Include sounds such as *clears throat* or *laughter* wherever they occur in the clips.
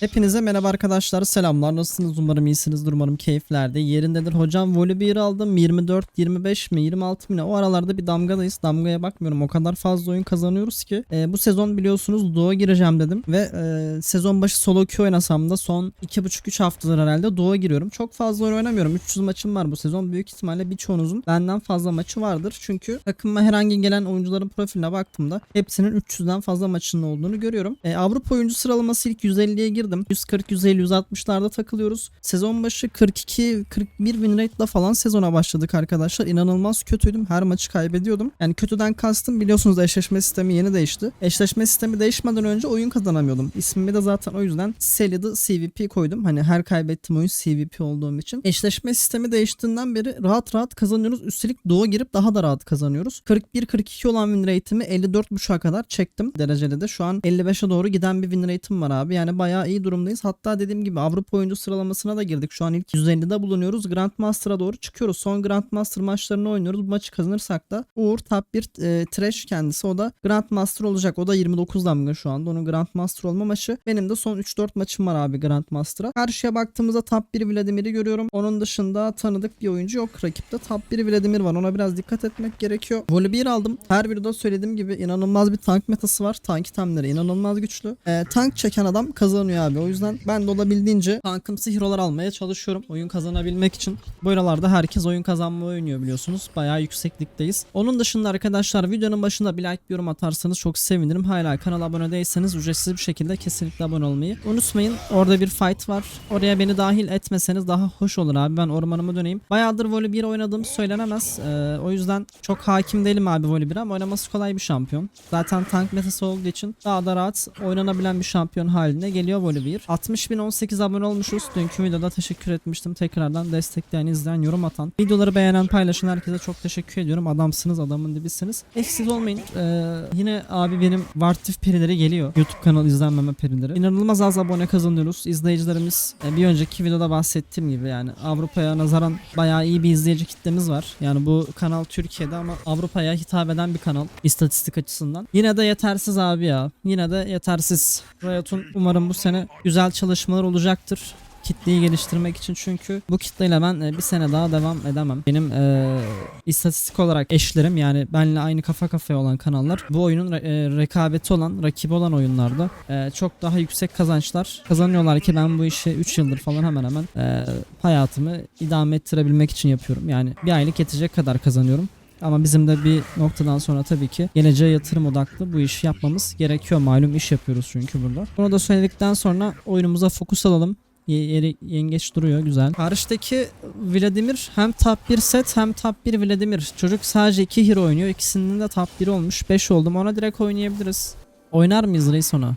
Hepinize merhaba arkadaşlar. Selamlar. Nasılsınız? Umarım iyisinizdir. Umarım keyiflerde yerindedir. Hocam voley 1 aldım. 24 25 mi 26 mi ne? O aralarda bir damgadayız. Damgaya bakmıyorum. O kadar fazla oyun kazanıyoruz ki. Ee, bu sezon biliyorsunuz Doğu'a gireceğim dedim ve e, sezon başı solo queue oynasam da son 2,5-3 haftadır herhalde Doğu'a giriyorum. Çok fazla oyun oynamıyorum. 300 maçım var bu sezon. Büyük ihtimalle birçoğunuzun benden fazla maçı vardır. Çünkü takıma herhangi gelen oyuncuların profiline baktığımda hepsinin 300'den fazla maçının olduğunu görüyorum. Ee, Avrupa oyuncu sıralaması ilk 150'ye girdim 140 150 160'larda takılıyoruz. Sezon başı 42 41 win rate'la falan sezona başladık arkadaşlar. İnanılmaz kötüydüm. Her maçı kaybediyordum. Yani kötüden kastım biliyorsunuz eşleşme sistemi yeni değişti. Eşleşme sistemi değişmeden önce oyun kazanamıyordum. İsmimi de zaten o yüzden Selid'i CVP koydum. Hani her kaybettiğim oyun CVP olduğum için. Eşleşme sistemi değiştiğinden beri rahat rahat kazanıyoruz. Üstelik doğu girip daha da rahat kazanıyoruz. 41-42 olan win rate'imi 54.5'a kadar çektim derecede de. Şu an 55'e doğru giden bir win rate'im var abi. Yani bayağı iyi durumdayız. Hatta dediğim gibi Avrupa oyuncu sıralamasına da girdik. Şu an ilk 150'de bulunuyoruz. Grandmaster'a doğru çıkıyoruz. Son Grandmaster maçlarını oynuyoruz. Bu maçı kazanırsak da Uğur top 1 e, trash kendisi. O da Grandmaster olacak. O da 29 damga şu anda. Onun Grandmaster olma maçı. Benim de son 3-4 maçım var abi Grandmaster'a. Karşıya baktığımızda top 1 Vladimir'i görüyorum. Onun dışında tanıdık bir oyuncu yok. Rakipte top 1 Vladimir var. Ona biraz dikkat etmek gerekiyor. Voli 1 aldım. Her videoda söylediğim gibi inanılmaz bir tank metası var. Tank itemleri inanılmaz güçlü. Ee, tank çeken adam kazanıyor o yüzden ben de olabildiğince tankımsı hero'lar almaya çalışıyorum oyun kazanabilmek için. Bu aralarda herkes oyun kazanmayı oynuyor biliyorsunuz. Bayağı yükseklikteyiz. Onun dışında arkadaşlar videonun başında bir like bir yorum atarsanız çok sevinirim. Hala kanala abone değilseniz ücretsiz bir şekilde kesinlikle abone olmayı unutmayın. Orada bir fight var. Oraya beni dahil etmeseniz daha hoş olur abi. Ben ormanıma döneyim. Bayağıdır voley 1 oynadığım söylenemez. Ee, o yüzden çok hakim değilim abi voley 1'e ama oynaması kolay bir şampiyon. Zaten tank metası olduğu için daha da rahat oynanabilen bir şampiyon haline geliyor voley 1 60.018 abone olmuşuz. Dünkü videoda teşekkür etmiştim. Tekrardan destekleyen izleyen yorum atan. Videoları beğenen paylaşan herkese çok teşekkür ediyorum. Adamsınız adamın dibisiniz. Eksiz olmayın. Ee, yine abi benim Vartif perileri geliyor. YouTube kanalı izlenmeme perileri. İnanılmaz az abone kazanıyoruz. İzleyicilerimiz e, bir önceki videoda bahsettiğim gibi yani Avrupa'ya nazaran bayağı iyi bir izleyici kitlemiz var. Yani bu kanal Türkiye'de ama Avrupa'ya hitap eden bir kanal istatistik açısından. Yine de yetersiz abi ya. Yine de yetersiz. Riot'un umarım bu sene güzel çalışmalar olacaktır kitleyi geliştirmek için çünkü bu kitleyle ben e, bir sene daha devam edemem. Benim e, istatistik olarak eşlerim yani benle aynı kafa kafaya olan kanallar bu oyunun re- e, rekabeti olan, rakibi olan oyunlarda e, çok daha yüksek kazançlar kazanıyorlar ki ben bu işi 3 yıldır falan hemen hemen e, hayatımı idame ettirebilmek için yapıyorum. Yani bir aylık yetecek kadar kazanıyorum. Ama bizim de bir noktadan sonra tabii ki geleceğe yatırım odaklı bu işi yapmamız gerekiyor. Malum iş yapıyoruz çünkü burada. Bunu da söyledikten sonra oyunumuza fokus alalım. Ye- Yeri yengeç duruyor güzel. Karşıdaki Vladimir hem top 1 set hem top 1 Vladimir. Çocuk sadece 2 hero oynuyor. İkisinin de top 1 olmuş. 5 oldum. Ona direkt oynayabiliriz. Oynar mıyız reis ona?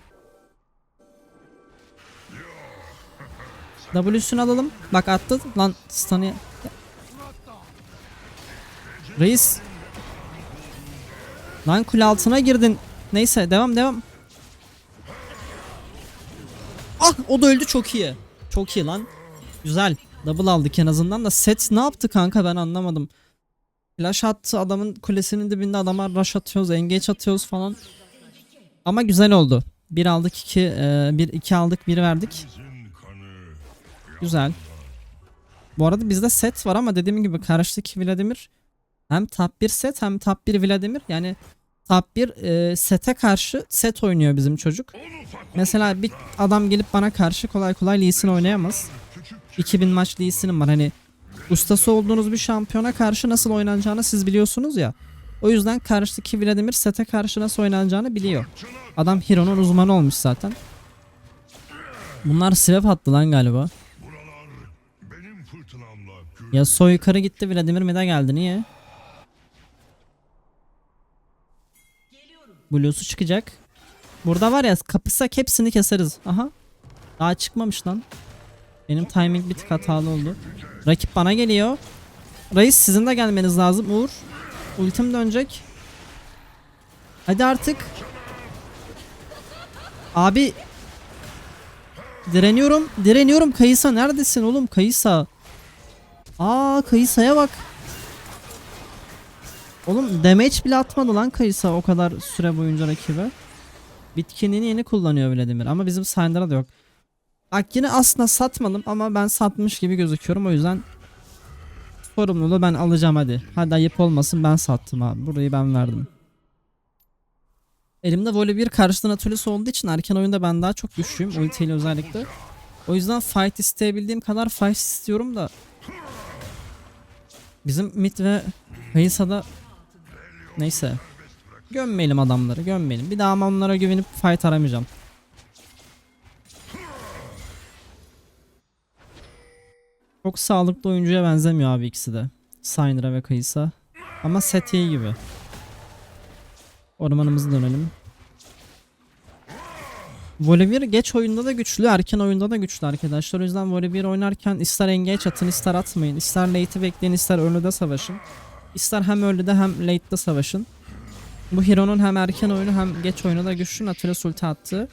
W'sunu alalım. Bak attı. Lan stun'ı... Reis. Lan kule altına girdin. Neyse devam devam. Ah o da öldü çok iyi. Çok iyi lan. Güzel. Double aldık en azından da set ne yaptı kanka ben anlamadım. Flash attı adamın kulesinin dibinde adama rush atıyoruz, engage atıyoruz falan. Ama güzel oldu. Bir aldık iki, e, bir iki aldık bir verdik. Güzel. Bu arada bizde set var ama dediğim gibi karşıdaki Vladimir hem top 1 set hem top 1 Vladimir yani top 1 e, sete karşı set oynuyor bizim çocuk. Mesela bir adam gelip bana karşı kolay kolay Lee Sin oynayamaz. 2000 maç Lee Sin'im var hani ustası olduğunuz bir şampiyona karşı nasıl oynanacağını siz biliyorsunuz ya. O yüzden karşıdaki Vladimir sete karşı nasıl oynanacağını biliyor. Adam Hero'nun uzmanı olmuş zaten. Bunlar swap attı lan galiba. Ya soy yukarı gitti Vladimir mid'e geldi niye? Blue'su çıkacak. Burada var ya kapısak hepsini keseriz. Aha. Daha çıkmamış lan. Benim timing bir tık hatalı oldu. Rakip bana geliyor. Reis sizin de gelmeniz lazım Uğur. Ultim dönecek. Hadi artık. Abi. Direniyorum. Direniyorum. Kayısa neredesin oğlum? Kayısa. Aa Kayısa'ya bak. Oğlum damage bile atmadı lan Kayısa o kadar süre boyunca rakibe. Bitkinliğini yeni kullanıyor Vladimir ama bizim Syndra'da yok. Bak yine aslında satmadım ama ben satmış gibi gözüküyorum o yüzden sorumluluğu ben alacağım hadi. Hadi ayıp olmasın ben sattım abi. Burayı ben verdim. Elimde voley bir karşıdan Nautilus olduğu için erken oyunda ben daha çok güçlüyüm ultiyle özellikle. O yüzden fight isteyebildiğim kadar fight istiyorum da Bizim mid ve Kayısa'da neyse gömmeyelim adamları gömmeyelim. Bir daha ama onlara güvenip fight aramayacağım. Çok sağlıklı oyuncuya benzemiyor abi ikisi de. Syndra ve Kayısa. Ama set gibi. Ormanımızı dönelim. Volibear geç oyunda da güçlü, erken oyunda da güçlü arkadaşlar. O yüzden Volibear oynarken ister engage atın, ister atmayın. ister late'i bekleyin, ister early'de savaşın. İster hem early'de hem late'de savaşın. Bu Hero'nun hem erken oyunu hem geç oyunu da güçlü. Nautilus ulti attı.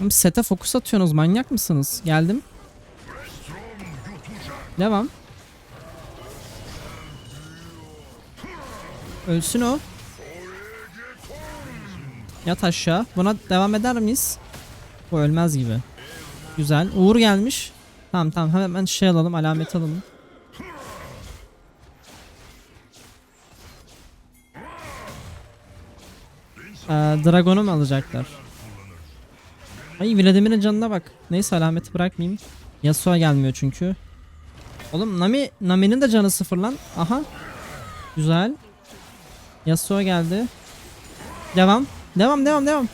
Oğlum sete fokus atıyorsunuz, manyak mısınız? Geldim. Devam. Ölsün o. Yat aşağı. Buna devam eder miyiz? Bu ölmez gibi. Güzel. Uğur gelmiş. Tamam tamam hemen şey alalım alamet alalım. Ee, Dragon'u mu alacaklar? Ay Vladimir'in canına bak. Neyse alameti bırakmayayım. Yasuo gelmiyor çünkü. Oğlum Nami Nami'nin de canı sıfır lan. Aha. Güzel. Yasuo geldi. Devam. Devam devam devam.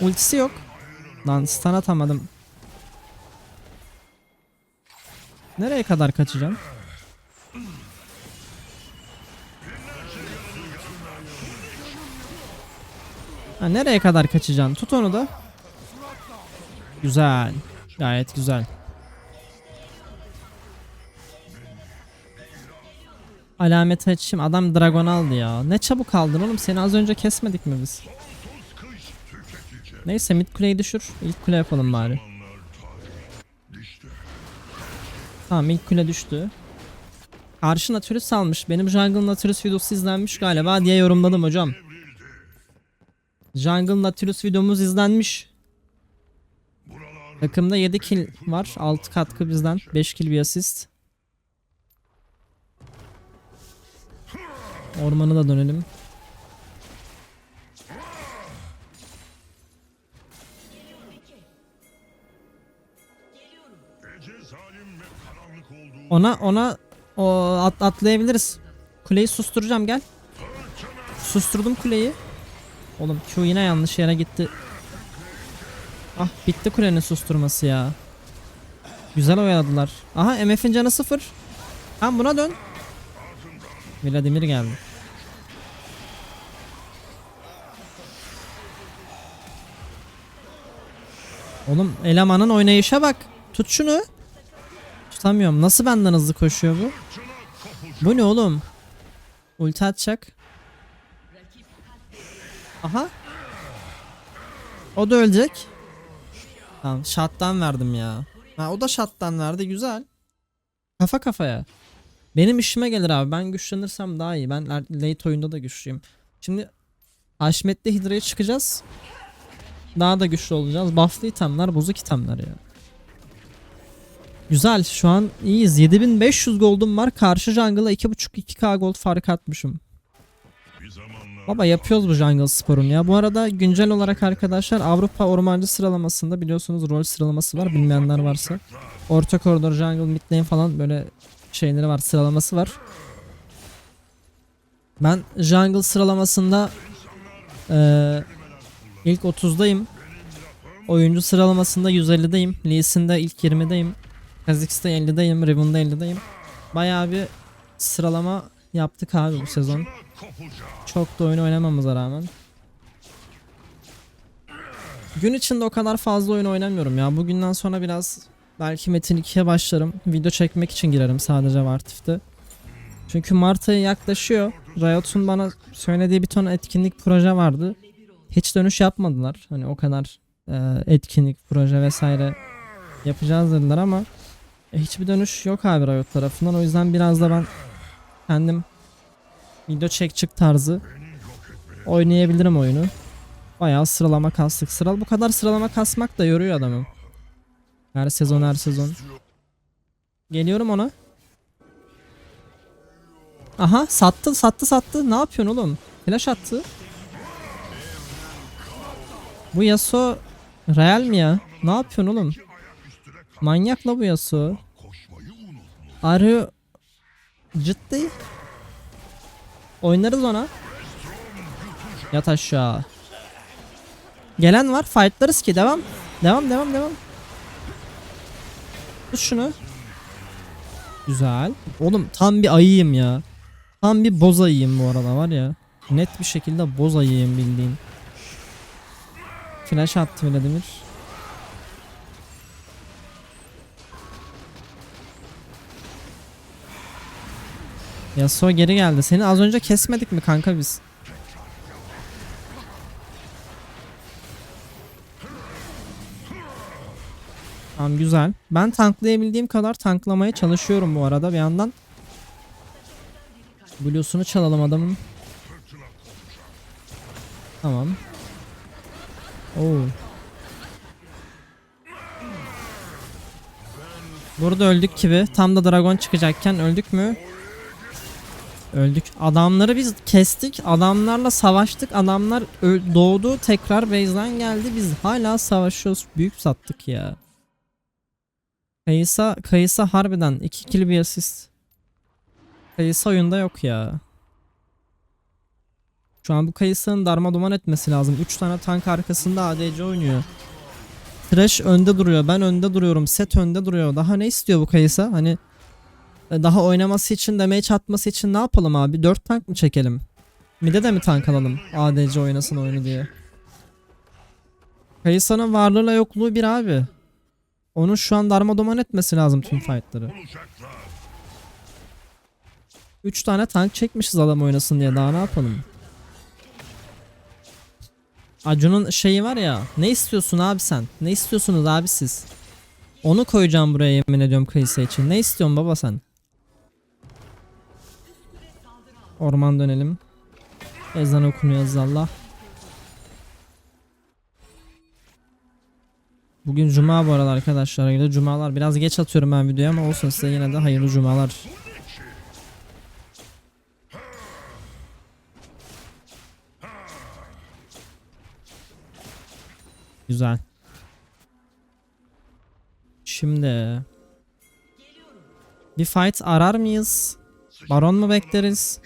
Ultisi yok. Lan stun atamadım. Nereye kadar kaçacağım? Ha, nereye kadar kaçacaksın? Tut onu da. Güzel. Gayet güzel. Alamet açayım. Adam dragon aldı ya. Ne çabuk aldın oğlum. Seni az önce kesmedik mi biz? Neyse mid kuleyi düşür. İlk kule yapalım bari. Tamam ilk kule düştü. Karşı Nautilus almış. Benim Jungle Nautilus videosu izlenmiş galiba diye yorumladım hocam. Jungle Nautilus videomuz izlenmiş. Takımda 7 kill var. 6 katkı bizden. 5 kill bir asist. Ormanı da dönelim. Ona ona o at, atlayabiliriz. Kuleyi susturacağım gel. Susturdum kuleyi. Oğlum Q yine yanlış yere gitti. Ah bitti kulenin susturması ya. Güzel oyaladılar. Aha MF'in canı sıfır. Tamam buna dön. Vladimir geldi. Oğlum elemanın oynayışa bak. Tut şunu. Tutamıyorum. Nasıl benden hızlı koşuyor bu? Bu ne oğlum? Ulti atacak. Aha. O da ölecek. Tamam shot'tan verdim ya. Ha o da shot'tan verdi güzel. Kafa kafaya. Benim işime gelir abi. Ben güçlenirsem daha iyi. Ben late oyunda da güçlüyüm. Şimdi Haşmet'le Hidra'ya çıkacağız. Daha da güçlü olacağız. Buff'lı itemler, bozuk itemler ya. Güzel şu an iyiyiz. 7500 gold'um var. Karşı jungle'a 2.5-2k gold fark atmışım. Baba yapıyoruz bu jungle sporunu ya. Bu arada güncel olarak arkadaşlar Avrupa ormancı sıralamasında biliyorsunuz rol sıralaması var bilmeyenler varsa. Orta koridor, jungle, mid lane falan böyle şeyleri var sıralaması var. Ben jungle sıralamasında eee, ilk 30'dayım. Oyuncu sıralamasında 150'deyim. Lee Sin'de ilk 20'deyim. Kha'Zix'te 50'deyim. Riven'da 50'deyim. Bayağı bir sıralama yaptık abi bu sezon. Çok da oyun oynamamıza rağmen. Gün içinde o kadar fazla oyun oynamıyorum ya. Bugünden sonra biraz belki Metin 2'ye başlarım. Video çekmek için girerim sadece Vartif'te. Çünkü Mart ayı yaklaşıyor. Riot'un bana söylediği bir ton etkinlik proje vardı. Hiç dönüş yapmadılar. Hani o kadar e, etkinlik, proje vesaire yapacağız dediler ama e, hiçbir dönüş yok abi Riot tarafından. O yüzden biraz da ben kendim video çek çık tarzı oynayabilirim oyunu. Bayağı sıralama kastık. Sıral bu kadar sıralama kasmak da yoruyor adamı. Her sezon her sezon. Geliyorum ona. Aha sattı sattı sattı. Ne yapıyorsun oğlum? Flash attı. Bu Yasuo real mi ya? Ne yapıyorsun oğlum? Manyak la bu Yasuo. Arı ciddi. Oynarız ona. Yat aşağı. Gelen var. Fightlarız ki. Devam. Devam devam devam. Tut şunu. Güzel. Oğlum tam bir ayıyım ya. Tam bir boz ayıyım bu arada var ya. Net bir şekilde boz ayıyım bildiğin. Flash attı Vladimir. Yasuo geri geldi. Seni az önce kesmedik mi kanka biz? Tamam güzel. Ben tanklayabildiğim kadar tanklamaya çalışıyorum bu arada bir yandan. Blue'sunu çalalım adamın. Tamam. Oo. Burada öldük gibi. Tam da dragon çıkacakken öldük mü? Öldük. Adamları biz kestik. Adamlarla savaştık. Adamlar doğdu. Tekrar base'den geldi. Biz hala savaşıyoruz. Büyük sattık ya. Kayısa, Kayısa harbiden 2 kill bir asist. Kayısa oyunda yok ya. Şu an bu Kayısa'nın darma duman etmesi lazım. 3 tane tank arkasında ADC oynuyor. Thresh önde duruyor. Ben önde duruyorum. Set önde duruyor. Daha ne istiyor bu Kayısa? Hani daha oynaması için damage atması için ne yapalım abi? 4 tank mı çekelim? Mide de mi tank alalım? ADC oynasın oyunu diye. Kayısa'nın varlığıyla yokluğu bir abi. Onun şu an darma duman etmesi lazım tüm fightları. Olacaklar. 3 tane tank çekmişiz adam oynasın diye daha ne yapalım? Acun'un şeyi var ya ne istiyorsun abi sen? Ne istiyorsunuz abi siz? Onu koyacağım buraya yemin ediyorum Kayısa için. Ne istiyorsun baba sen? Orman dönelim. Ezan okunuyor Allah. Bugün cuma bu arada arkadaşlar. Hayırlı cumalar. Biraz geç atıyorum ben videoyu ama olsun size yine de hayırlı cumalar. Güzel. Şimdi bir fight arar mıyız? Baron mu bekleriz?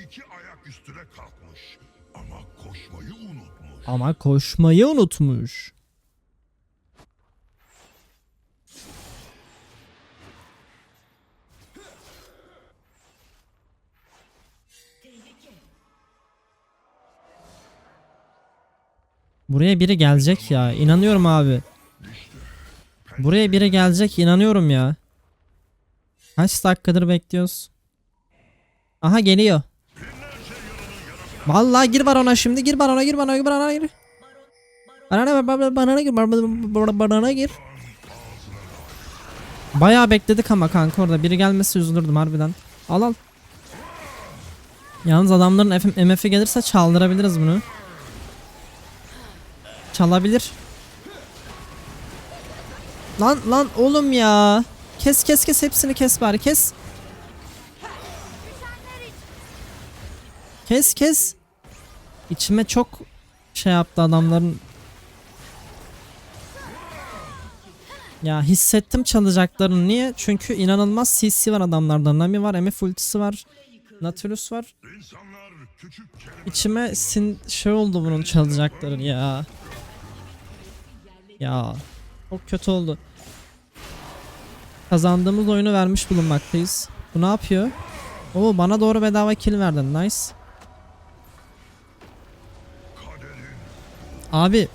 Üstüne kalkmış. Ama koşmayı unutmuş. Ama koşmayı unutmuş. Buraya biri gelecek ya. İnanıyorum abi. Buraya biri gelecek inanıyorum ya. Kaç dakikadır bekliyoruz? Aha geliyor. Vallahi gir barona şimdi gir barona gir barona gir barona gir. Barona barona barona gir barona barona gir. Bayağı bekledik ama kanka orada biri gelmesi üzülürdüm harbiden. Al al. Yalnız adamların MF'i gelirse çaldırabiliriz bunu. Çalabilir. Lan lan oğlum ya. Kes kes kes hepsini kes bari kes. Kes kes. İçime çok şey yaptı adamların. Ya hissettim çalacaklarını. Niye? Çünkü inanılmaz CC var adamlarda. Nami var, MF ultisi var. Nautilus var. İçime sin şey oldu bunun çalacakları ya. Ya çok kötü oldu. Kazandığımız oyunu vermiş bulunmaktayız. Bu ne yapıyor? Oo bana doğru bedava kill verdin. Nice. Abi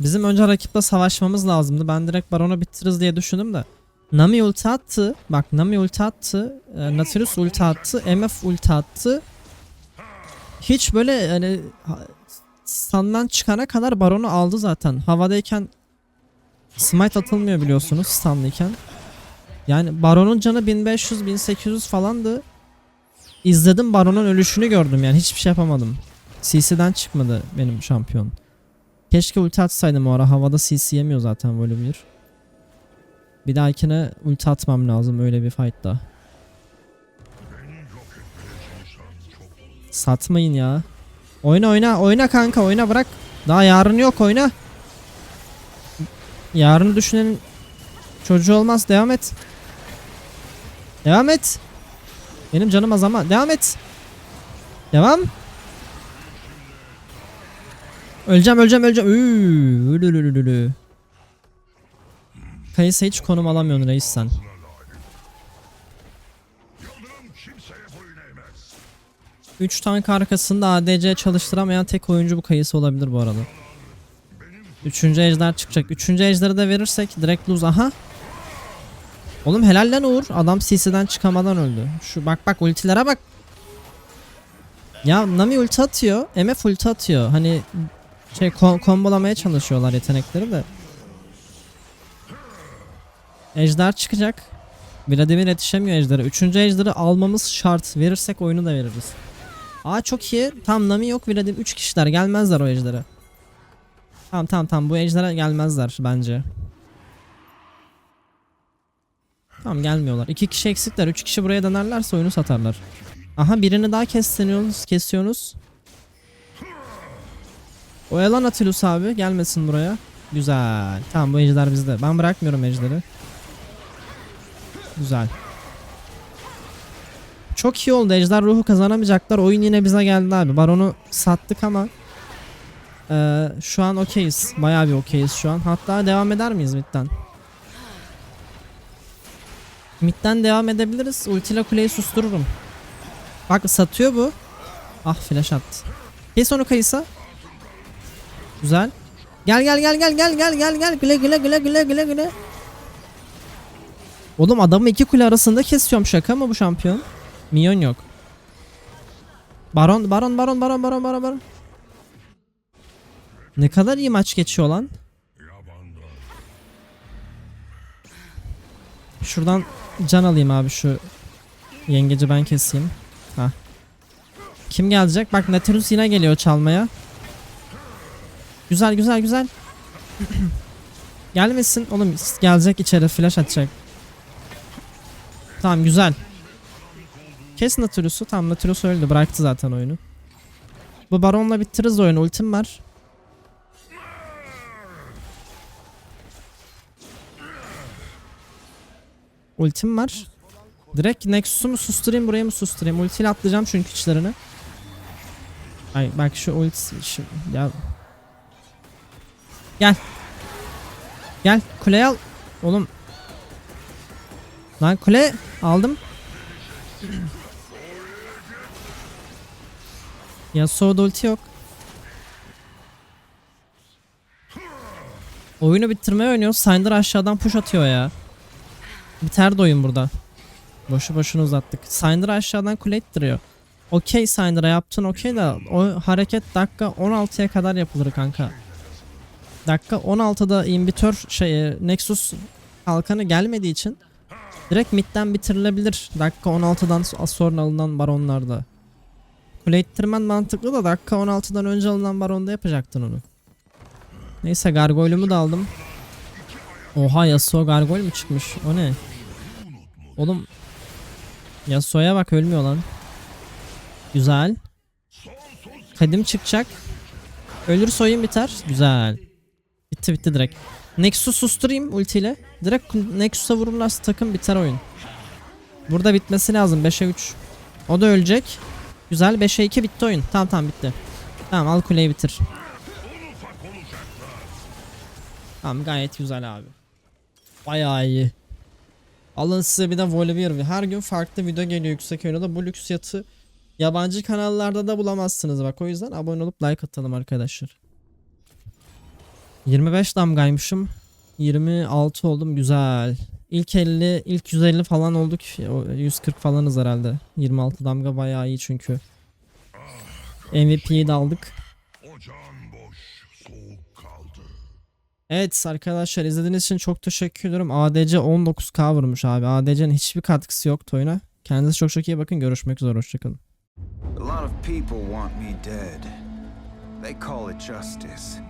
bizim önce rakiple savaşmamız lazımdı. Ben direkt baronu bitiririz diye düşündüm de. Nami ulti attı. Bak Nami ulti attı. E, Nautilus ulti attı. MF ulti attı. Hiç böyle hani ha- standdan çıkana kadar baronu aldı zaten. Havadayken smite atılmıyor biliyorsunuz standlıyken. Yani baronun canı 1500 1800 falandı. İzledim baronun ölüşünü gördüm yani hiçbir şey yapamadım. CC'den çıkmadı benim şampiyon. Keşke ulti atsaydım o ara. Havada CC yemiyor zaten Volibear. Bir dahakine ulti atmam lazım öyle bir fight'ta. Satmayın ya. Oyna oyna oyna kanka oyna bırak. Daha yarın yok oyna. Yarını düşünenin çocuğu olmaz devam et. Devam et. Benim canım az ama devam et. Devam. Öleceğim öleceğim öleceğim. Üü, ülülülülü. Kayısı hiç konum alamıyorsun reis sen. 3 tank arkasında ADC çalıştıramayan tek oyuncu bu kayısı olabilir bu arada. Üçüncü ejder çıkacak. Üçüncü ejderi de verirsek direkt lose. Aha. Oğlum helal lan Uğur. Adam CC'den çıkamadan öldü. Şu bak bak ultilere bak. Ya Nami ulti atıyor. MF ulti atıyor. Hani şey ko- kombolamaya çalışıyorlar yetenekleri de. Ejder çıkacak. Vladimir yetişemiyor ejdere. Üçüncü ejderi almamız şart. Verirsek oyunu da veririz. Aa çok iyi. Tam Nami yok Vladimir. 3 kişiler gelmezler o ejdere. Tamam tamam tamam bu ejdere gelmezler bence. Tamam gelmiyorlar. 2 kişi eksikler. 3 kişi buraya dönerlerse oyunu satarlar. Aha birini daha kesiyorsunuz. Kesiyorsunuz. Oyalan Atilius abi. Gelmesin buraya. Güzel. Tamam bu ejder bizde. Ben bırakmıyorum ejderi. Güzel. Çok iyi oldu. Ejder ruhu kazanamayacaklar. Oyun yine bize geldi abi. Baron'u sattık ama eee, şu an okeyiz. Bayağı bir okeyiz şu an. Hatta devam eder miyiz midden? Midden devam edebiliriz. Ultiyle kuleyi sustururum. Bak satıyor bu. Ah flash attı. Kes onu kayısa. Güzel. Gel gel gel gel gel gel gel gel güle güle güle güle güle güle. Oğlum adamı iki kule arasında kesiyorum şaka mı bu şampiyon? Minyon yok. Baron baron baron baron baron baron baron. Ne kadar iyi maç geçiyor lan. Şuradan can alayım abi şu yengeci ben keseyim. Ha. Kim gelecek? Bak Nautilus yine geliyor çalmaya. Güzel güzel güzel. *clears throat* Gelmesin oğlum gelecek içeri flash atacak. Tamam güzel. Kes Nautilus'u. Tamam Nautilus öldü. Bıraktı zaten oyunu. Bu baronla bitiririz oyunu. Ultim var. Ultim var. Direkt Nexus'u mu susturayım burayı mı susturayım? Ultiyle atlayacağım çünkü içlerini. Ay bak şu ulti şu, ya. Gel. Gel kuleye al. Oğlum. Lan kule aldım. *clears throat* Yasuo'da ulti yok. Oyunu bitirmeye oynuyoruz. Syndra aşağıdan push atıyor ya. Biter de oyun burada. Boşu boşuna uzattık. Syndra aşağıdan kule ittiriyor. Okey Syndra yaptın okey de o hareket dakika 16'ya kadar yapılır kanka. Dakika 16'da imbitör şey Nexus kalkanı gelmediği için direkt midden bitirilebilir. Dakika 16'dan so- sonra alınan baronlarda. Kule ittirmen mantıklı da dakika 16'dan önce alınan baronda yapacaktın onu. Neyse gargoylumu da aldım. Oha Yasuo gargoyle mi çıkmış? O ne? Oğlum Yasuo'ya bak ölmüyor lan. Güzel. Kadim çıkacak. Ölürse oyun biter. Güzel. Bitti bitti direkt. Nexus susturayım ultiyle. Direkt Nexus'a vururlarsa takım biter oyun. Burada bitmesi lazım 5'e 3. O da ölecek. Güzel 5'e 2 bitti oyun. Tamam tamam bitti. Tamam al kuleyi bitir. Tamam gayet güzel abi. Bayağı iyi. Alın size bir de Volibear. Her gün farklı video geliyor yüksek oyunda. Bu lüks yatı yabancı kanallarda da bulamazsınız bak. O yüzden abone olup like atalım arkadaşlar. 25 damgaymışım. 26 oldum. Güzel. İlk 50, ilk 150 falan olduk. O 140 falanız herhalde. 26 damga bayağı iyi çünkü. MVP'yi de aldık. Evet arkadaşlar izlediğiniz için çok teşekkür ederim. ADC 19k vurmuş abi. ADC'nin hiçbir katkısı yoktu oyuna. Kendinize çok çok iyi bakın. Görüşmek üzere. Hoşçakalın. A lot of people want me dead. They call it justice.